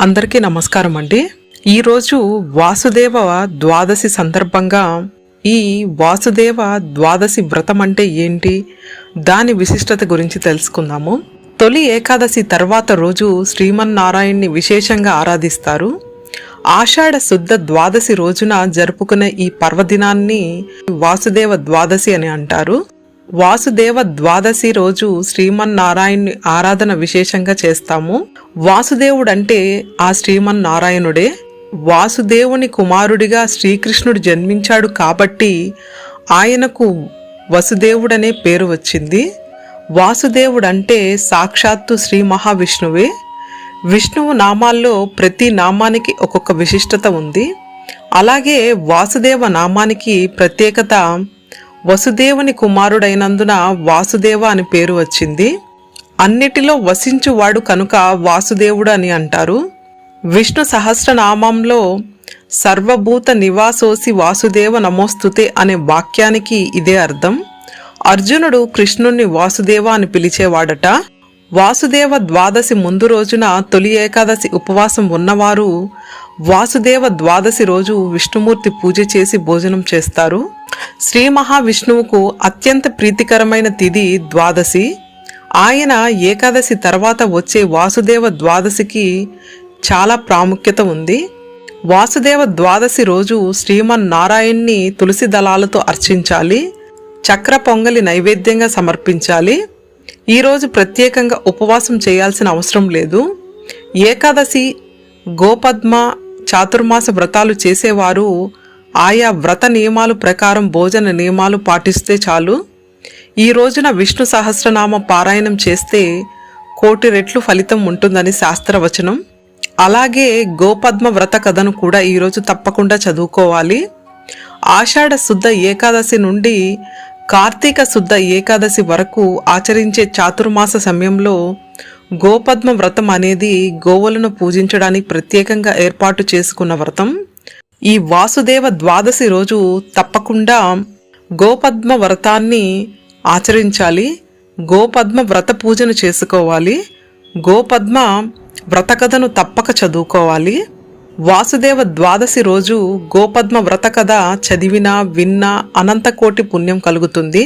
అందరికీ నమస్కారం అండి. ఈరోజు వాసుదేవ ద్వాదశి సందర్భంగా ఈ వాసుదేవ ద్వాదశి వ్రతం అంటే ఏంటి? దాని విశిష్టత గురించి తెలుసుకుందాము. తొలి ఏకాదశి తర్వాత రోజు శ్రీమన్నారాయణ్ణి విశేషంగా ఆరాధిస్తారు. ఆషాఢ శుద్ధ ద్వాదశి రోజున జరుపుకునే ఈ పర్వదినాన్ని వాసుదేవ ద్వాదశి అని అంటారు. వాసుదేవ ద్వాదశి రోజు శ్రీమన్నారాయణ్ణి ఆరాధన విశేషంగా చేస్తాము. వాసుదేవుడంటే ఆ శ్రీమన్నారాయణుడే. వాసుదేవుని కుమారుడిగా శ్రీకృష్ణుడు జన్మించాడు కాబట్టి ఆయనకు వసుదేవుడనే పేరు వచ్చింది. వాసుదేవుడంటే సాక్షాత్తు శ్రీ మహావిష్ణువే. విష్ణువు నామాల్లో ప్రతి నామానికి ఒక్కొక్క విశిష్టత ఉంది. అలాగే వాసుదేవ నామానికి ప్రత్యేకత వసుదేవుని కుమారుడైనందున వాసుదేవ అని పేరు వచ్చింది. అన్నిటిలో వసించువాడు కనుక వాసుదేవుడు అని అంటారు. విష్ణు సహస్రనామంలో సర్వభూత నివాసోసి వాసుదేవ నమోస్తుతే అనే వాక్యానికి ఇదే అర్థం. అర్జునుడు కృష్ణుణ్ణి వాసుదేవ అని పిలిచేవాడట. వాసుదేవ ద్వాదశి ముందు రోజున తొలి ఏకాదశి ఉపవాసం ఉన్నవారు వాసుదేవ ద్వాదశి రోజు విష్ణుమూర్తి పూజ చేసి భోజనం చేస్తారు. శ్రీ మహావిష్ణువుకు అత్యంత ప్రీతికరమైన తిథి ద్వాదశి. ఆయన ఏకాదశి తర్వాత వచ్చే వాసుదేవ ద్వాదశికి చాలా ప్రాముఖ్యత ఉంది. వాసుదేవ ద్వాదశి రోజు శ్రీమన్నారాయణ్ణి తులసి దళాలతో అర్చించాలి చక్ర పొంగలి నైవేద్యంగా సమర్పించాలి. ఈరోజు ప్రత్యేకంగా ఉపవాసం చేయాల్సిన అవసరం లేదు. ఏకాదశి గోపద్మ చాతుర్మాస వ్రతాలు చేసేవారు ఆయా వ్రత నియమాలు ప్రకారం భోజన నియమాలు పాటిస్తే చాలు. ఈ రోజున విష్ణు సహస్రనామ పారాయణం చేస్తే కోటి రెట్లు ఫలితం ఉంటుందని శాస్త్రవచనం. అలాగే గోపద్మ వ్రత కథను కూడా ఈరోజు తప్పకుండా చదువుకోవాలి. ఆషాఢ శుద్ధ ఏకాదశి నుండి కార్తీక శుద్ధ ఏకాదశి వరకు ఆచరించే చాతుర్మాస సమయంలో గోపద్మ వ్రతం అనేది గోవులను పూజించడానికి ప్రత్యేకంగా ఏర్పాటు చేసుకున్న వ్రతం. ఈ వాసుదేవ ద్వాదశి రోజు తప్పకుండా గోపద్మ వ్రతాన్ని ఆచరించాలి గోపద్మ వ్రత పూజను చేసుకోవాలి గోపద్మ వ్రత కథను తప్పక చదువుకోవాలి. వాసుదేవ ద్వాదశి రోజు గోపద్మ వ్రత కథ చదివినా విన్నా అనంతకోటి పుణ్యం కలుగుతుంది.